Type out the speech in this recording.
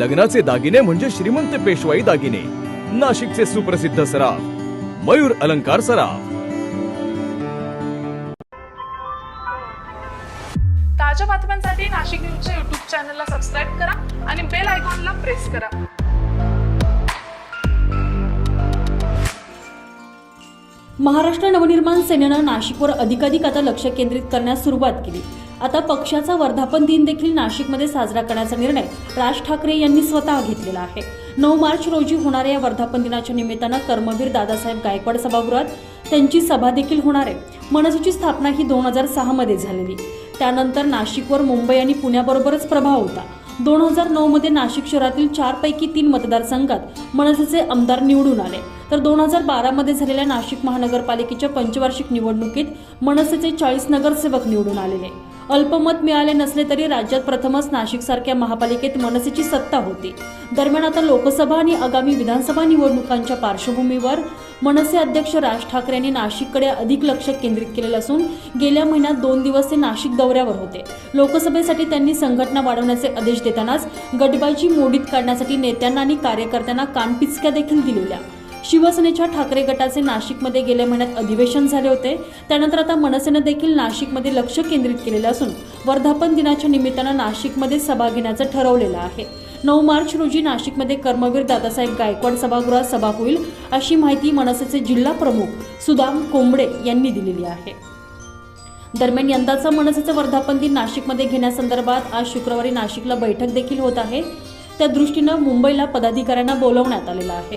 लग्नाचे दागिने म्हणजे श्रीमंत पेशवाई दागिने. नाशिकचे सुप्रसिद्ध सराफ मयूर अलंकार सराफ. ताज्या बातम्यांसाठी नाशिक न्यूजच्या युट्यूब चॅनलला सबस्क्राईब करा आणि बेल आयकॉनला प्रेस करा. महाराष्ट्र नवनिर्माण सेनेनं नाशिकवर अधिकाधिक आता लक्ष केंद्रित करण्यास सुरुवात केली. आता पक्षाचा वर्धापन दिन देखील नाशिकमध्ये साजरा करण्याचा निर्णय राज ठाकरे यांनी स्वतः घेतलेला आहे. नऊ मार्च रोजी होणाऱ्या या वर्धापन दिनाच्या निमित्तानं कर्मवीर दादासाहेब गायकवाड सभागृहात त्यांची सभा देखील होणार आहे. मनसेची स्थापना ही दोन हजार सहामध्ये झालेली. त्यानंतर नाशिकवर मुंबई आणि पुण्याबरोबरच प्रभाव होता. दोन हजार नऊमध्ये नाशिक शहरातील चारपैकी तीन मतदारसंघात मनसेचे आमदार निवडून आले. तर दोन हजार बारामध्ये झालेल्या नाशिक महानगरपालिकेच्या पंचवार्षिक निवडणुकीत मनसेचे चाळीस नगरसेवक निवडून आलेले. अल्पमत मिळाले नसले तरी राज्यात प्रथमच नाशिकसारख्या महापालिकेत मनसेची सत्ता होती. दरम्यान आता लोकसभा आणि आगामी विधानसभा निवडणुकांच्या पार्श्वभूमीवर मनसे अध्यक्ष राज ठाकरे यांनी नाशिककडे अधिक लक्ष केंद्रित केलेलं असून गेल्या महिन्यात दोन दिवस ते नाशिक दौऱ्यावर होते. लोकसभेसाठी त्यांनी संघटना वाढवण्याचे आदेश देतानाच गटबाजी मोडीत काढण्यासाठी नेत्यांना आणि कार्यकर्त्यांना कानपिचक्या देखील दिलेल्या. शिवसेनेच्या ठाकरे गटाचे नाशिकमध्ये गेल्या महिन्यात अधिवेशन झाले होते. त्यानंतर आता मनसेनं देखील नाशिकमध्ये लक्ष केंद्रित केलेलं असून वर्धापन दिनाच्या निमित्तानं नाशिकमध्ये सभा घेण्याचं ठरवलेलं आहे. नऊ मार्च रोजी नाशिकमध्ये कर्मवीर दादासाहेब गायकवाड सभागृहात सभा होईल अशी माहिती मनसेचे जिल्हा प्रमुख सुदाम कोंबडे यांनी दिलेली आहे. दरम्यान यंदाचा मनसेचं वर्धापन दिन नाशिकमध्ये घेण्यासंदर्भात आज शुक्रवारी नाशिकला बैठक देखील होत आहे. त्या दृष्टीनं मुंबईला पदाधिकाऱ्यांना बोलवण्यात आलेलं आहे.